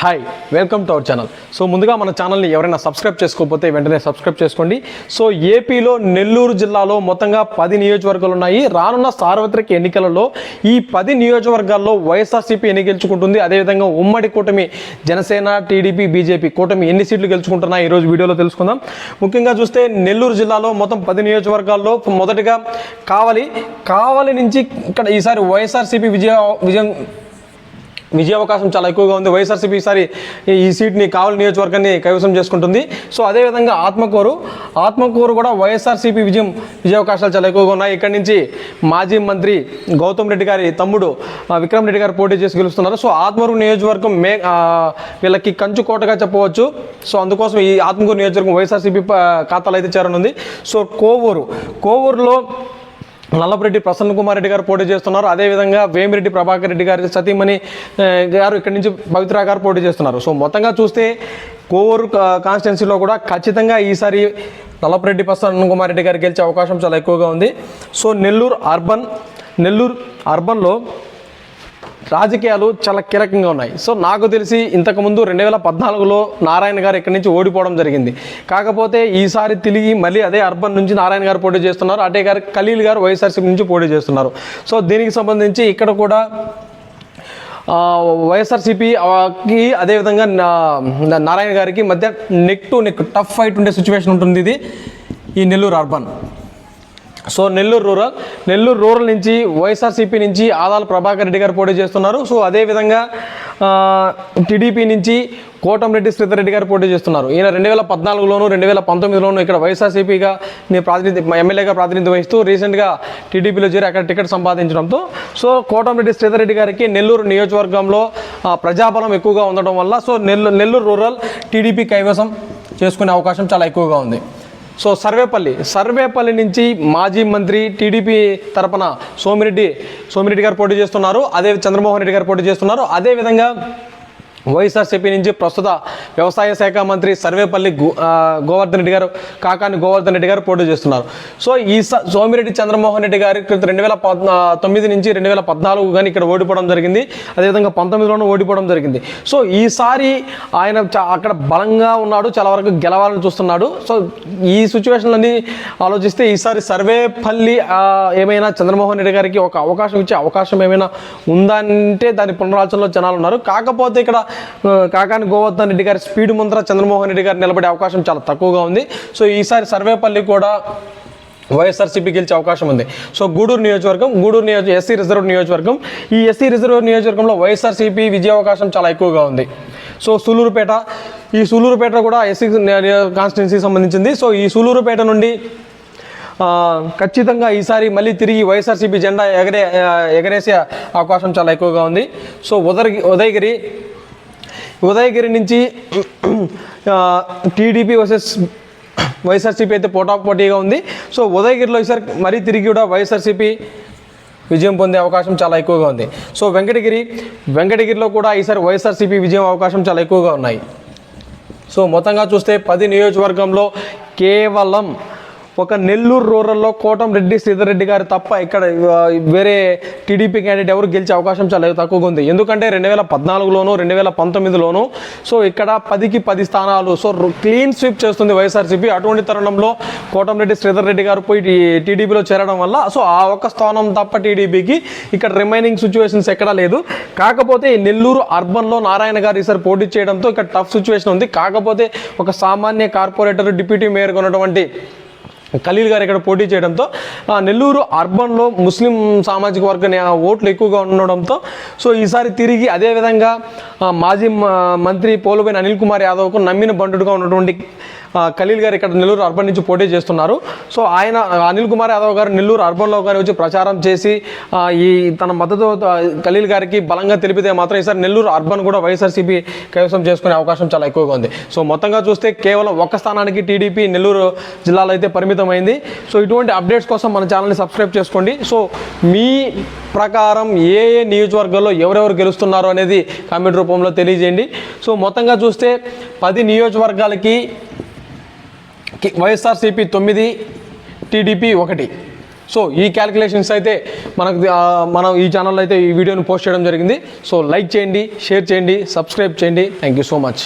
Hi welcome to our channel so ముందుగా మన ఛానల్ని ఎవరైనా సబ్స్క్రైబ్ చేసుకోకపోతే వెంటనే సబ్స్క్రైబ్ చేసుకోండి. సో ఏపీలో నెల్లూరు జిల్లాలో మొత్తంగా పది నియోజకవర్గాలు ఉన్నాయి. రానున్న సార్వత్రిక ఎన్నికలలో ఈ పది నియోజకవర్గాల్లో వైఎస్ఆర్సీపీ ఎన్ని గెలుచుకుంటుంది? అదేవిధంగా ఉమ్మడి కూటమి జనసేన టీడీపీ బీజేపీ కూటమి ఎన్ని సీట్లు గెలుచుకుంటున్నాయి? ఈరోజు వీడియోలో తెలుసుకుందాం. ముఖ్యంగా చూస్తే నెల్లూరు జిల్లాలో మొత్తం పది నియోజకవర్గాల్లో మొదటిగా కావలి కావలి నుంచి ఇక్కడ ఈసారి వైఎస్ఆర్సీపీ విజయ విజయం విజయ అవకాశం చాలా ఎక్కువగా ఉంది. వైఎస్ఆర్సీపీ ఈసారి ఈ- సీట్ని కావలి నియోజకవర్గాన్ని కైవసం చేసుకుంటుంది. సో అదేవిధంగా ఆత్మకూరు ఆత్మకూరు కూడా వైఎస్ఆర్సీపీ విజయం విజయ అవకాశాలు చాలా ఎక్కువగా ఉన్నాయి. ఇక్కడి నుంచి మాజీ మంత్రి గౌతమ్ రెడ్డి గారి తమ్ముడు విక్రమ్ రెడ్డి గారు పోటీ చేసి గెలుస్తున్నారు. సో ఆత్మకూరు నియోజకవర్గం మే వీళ్ళకి కంచు కోటగా చెప్పవచ్చు. సో అందుకోసం ఈ ఆత్మకూరు నియోజకవర్గం వైఎస్ఆర్సీపీ ప- ఖాతాలో అయితే చేరనుంది. సో కోవూరు కోవూరులో నల్లపరెడ్డి ప్రసన్న కుమార్ రెడ్డి గారు పోటీ చేస్తున్నారు. అదేవిధంగా వేమిరెడ్డి ప్రభాకర్ రెడ్డి గారి సతీమణి గారు ఇక్కడి నుంచి పవిత్ర గారు పోటీ చేస్తున్నారు. సో మొత్తంగా చూస్తే కోవూరు కాన్స్టిట్యున్సీలో కూడా ఖచ్చితంగా ఈసారి నల్లపరెడ్డి ప్రసన్న కుమార్ రెడ్డి గారు గెలిచే అవకాశం చాలా ఎక్కువగా ఉంది. సో నెల్లూరు అర్బన్ నెల్లూరు అర్బన్లో రాజకీయాలు చాలా కీలకంగా ఉన్నాయి. సో నాకు తెలిసి ఇంతకుముందు రెండు వేల పద్నాలుగులో నారాయణ గారు ఇక్కడి నుంచి ఓడిపోవడం జరిగింది. కాకపోతే ఈసారి తిరిగి మళ్ళీ అదే అర్బన్ నుంచి నారాయణ గారు పోటీ చేస్తున్నారు. అటే గారు ఖలీల్ గారు వైఎస్ఆర్సీపీ నుంచి పోటీ చేస్తున్నారు. సో దీనికి సంబంధించి ఇక్కడ కూడా వైఎస్ఆర్సీపీకి వైఎస్ఆర్సీపీ అదేవిధంగా నారాయణ గారికి మధ్య neck to neck tough fight ఉండే సిచ్యువేషన్ ఉంటుంది ఇది. ఈ Nellore urban. So Nellore rural Nellore rural నుంచి వైఎస్ఆర్సీపీ నుంచి ఆదాల ప్రభాకర్ రెడ్డి గారు పోటీ చేస్తున్నారు. సో అదేవిధంగా టీడీపీ నుంచి కోటంరెడ్డి శ్రీధర్రెడ్డి గారు పోటీ చేస్తున్నారు. ఈయన రెండు వేల పద్నాలుగులోను రెండు వేల పంతొమ్మిదిలోను ఇక్కడ వైఎస్ఆర్సీపీగా నేను ప్రాతినిధ్యం ఎమ్మెల్యేగా ప్రాతినిధ్యం వహిస్తూ రీసెంట్గా టీడీపీలో చేరి అక్కడ టికెట్ సంపాదించడంతో సో కోటంరెడ్డి శ్రీధర్రెడ్డి గారికి నెల్లూరు నియోజకవర్గంలో ప్రజాబలం ఎక్కువగా ఉండడం వల్ల so Nellore Nellore rural TDP కైవసం చేసుకునే అవకాశం చాలా ఎక్కువగా ఉంది. సో సర్వేపల్లి సర్వేపల్లి నుంచి మాజీ మంత్రి టీడీపీ తరపున సోమిరెడ్డి సోమిరెడ్డి గారు పోటీ చేస్తున్నారు. అదే చంద్రమోహన్ రెడ్డి గారు పోటీ చేస్తున్నారు. అదేవిధంగా వైఎస్ఆర్సీపీ నుంచి ప్రస్తుత వ్యవసాయ శాఖ మంత్రి సర్వేపల్లి గో- గోవర్ధన్ రెడ్డి గారు కాకాని గోవర్ధన్ రెడ్డి గారు పోటీ చేస్తున్నారు. సో ఈ సోమిరెడ్డి చంద్రమోహన్ రెడ్డి గారి రెండు వేల తొమ్మిది నుంచి రెండు వేల పద్నాలుగు కానీ ఇక్కడ ఓడిపోవడం జరిగింది. అదేవిధంగా పంతొమ్మిదిలోనూ ఓడిపోవడం జరిగింది. సో ఈసారి ఆయన అక్కడ బలంగా ఉన్నాడు చాలా వరకు గెలవాలని చూస్తున్నాడు. సో ఈ సిచ్యువేషన్లన్నీ ఆలోచిస్తే ఈసారి సర్వేపల్లి ఏమైనా చంద్రమోహన్ రెడ్డి గారికి ఒక అవకాశం ఇచ్చే అవకాశం ఏమైనా ఉందా అంటే దాని పునరాలోచనలో జనాలు ఉన్నారు కాకపోతే ఇక్కడ కాకాని గోవర్ధన్ రెడ్డి గారి స్పీడ్ ముందర చంద్రమోహన్ రెడ్డి గారు నిలబడే అవకాశం చాలా తక్కువగా ఉంది. సో ఈసారి సర్వేపల్లి కూడా వైఎస్ఆర్సీపీ గెలిచే అవకాశం ఉంది. సో గూడూరు నియోజకవర్గం గూడూరు నియోజక ఎస్సీ రిజర్వ్ నియోజకవర్గం. ఈ ఎస్సీ రిజర్వ్ నియోజకవర్గంలో వైఎస్ఆర్సీపీ విజయావకాశం చాలా ఎక్కువగా ఉంది. సో సూలూరుపేట ఈ సూలూరుపేట కూడా ఎస్సీ కాన్స్టిట్యున్సీకి సంబంధించింది. సో ఈ సూలూరుపేట నుండి ఖచ్చితంగా ఈసారి మళ్ళీ తిరిగి వైఎస్ఆర్సీపీ జెండా ఎగరే ఎగరేసే అవకాశం చాలా ఎక్కువగా ఉంది. సో ఉదయగిరి ఉదయగిరి ఉదయగిరి నుంచి టీడీపీ వర్సెస్ వైఎస్ఆర్సీపీ అయితే పోటాపోటీగా ఉంది. సో ఉదయగిరిలో ఈసారి మరీ తిరిగి కూడా వైఎస్ఆర్సీపీ విజయం పొందే అవకాశం చాలా ఎక్కువగా ఉంది. సో వెంకటగిరి వెంకటగిరిలో కూడా ఈసారి వైఎస్ఆర్సీపీ విజయం అవకాశం చాలా ఎక్కువగా ఉన్నాయి. సో మొత్తంగా చూస్తే పది నియోజకవర్గంలో కేవలం ఒక నెల్లూరు రూరల్లో కోటంరెడ్డి శ్రీధర్ రెడ్డి గారు తప్ప ఇక్కడ వేరే టీడీపీ క్యాండిడేట్ ఎవరు గెలిచే అవకాశం చాలా తక్కువగా ఉంది. ఎందుకంటే రెండు వేల పద్నాలుగులోను రెండు వేల పంతొమ్మిదిలోను సో ఇక్కడ పదికి పది స్థానాలు సో క్లీన్ స్వీప్ చేస్తుంది వైఎస్ఆర్సీపీ. అటువంటి తరుణంలో కోటంరెడ్డి శ్రీధర్ రెడ్డి గారు పోయి టీడీపీలో చేరడం వల్ల సో ఆ ఒక్క స్థానం తప్ప టీడీపీకి ఇక్కడ రిమైనింగ్ సిచ్యువేషన్స్ ఎక్కడా లేదు. కాకపోతే నెల్లూరు అర్బన్లో నారాయణ గారు ఈసారి పోటీ చేయడంతో ఇక్కడ టఫ్ సిచ్యువేషన్ ఉంది. కాకపోతే ఒక సామాన్య కార్పొరేటర్ డిప్యూటీ మేయర్గా ఉన్నటువంటి ఖలీల్ గారు ఇక్కడ పోటీ చేయడంతో నెల్లూరు అర్బన్లో ముస్లిం సామాజిక వర్గ ఓట్లు ఎక్కువగా ఉండడంతో సో ఈసారి తిరిగి అదేవిధంగా మాజీ మ- మంత్రి పోలుబైన అనిల్ కుమార్ యాదవ్కు నమ్మిన బంటుడుగా ఉన్నటువంటి ఖలీల్ గారు ఇక్కడ నెల్లూరు అర్బన్ నుంచి పోటీ చేస్తున్నారు. సో ఆయన అనిల్ కుమార్ యాదవ్ గారు నెల్లూరు అర్బన్లో కానీ వచ్చి ప్రచారం చేసి ఈ తన మద్దతు ఖలీల్ గారికి బలంగా తెలిపితే మాత్రం ఈసారి నెల్లూరు అర్బన్ కూడా వైఎస్ఆర్సీపీ కైవసం చేసుకునే అవకాశం చాలా ఎక్కువగా ఉంది. సో మొత్తంగా చూస్తే కేవలం ఒక్క స్థానానికి టీడీపీ నెల్లూరు జిల్లాలో అయితే పరిమితం పరిమితమైంది సో ఇటువంటి అప్డేట్స్ కోసం మన ఛానల్ని సబ్స్క్రైబ్ చేసుకోండి. సో మీ ప్రకారం ఏ ఏ నియోజకవర్గాల్లో ఎవరెవరు గెలుస్తున్నారు అనేది కామెంట్ రూపంలో తెలియజేయండి. సో మొత్తంగా చూస్తే పది నియోజకవర్గాలకి వైఎస్ఆర్సీపీ తొమ్మిది టీడీపీ ఒకటి. సో ఈ క్యాలిక్యులేషన్స్ అయితే మనకు మనం ఈ ఛానల్లో అయితే ఈ వీడియోని పోస్ట్ చేయడం జరిగింది. సో లైక్ చేయండి షేర్ చేయండి సబ్స్క్రైబ్ చేయండి. Thank you so much.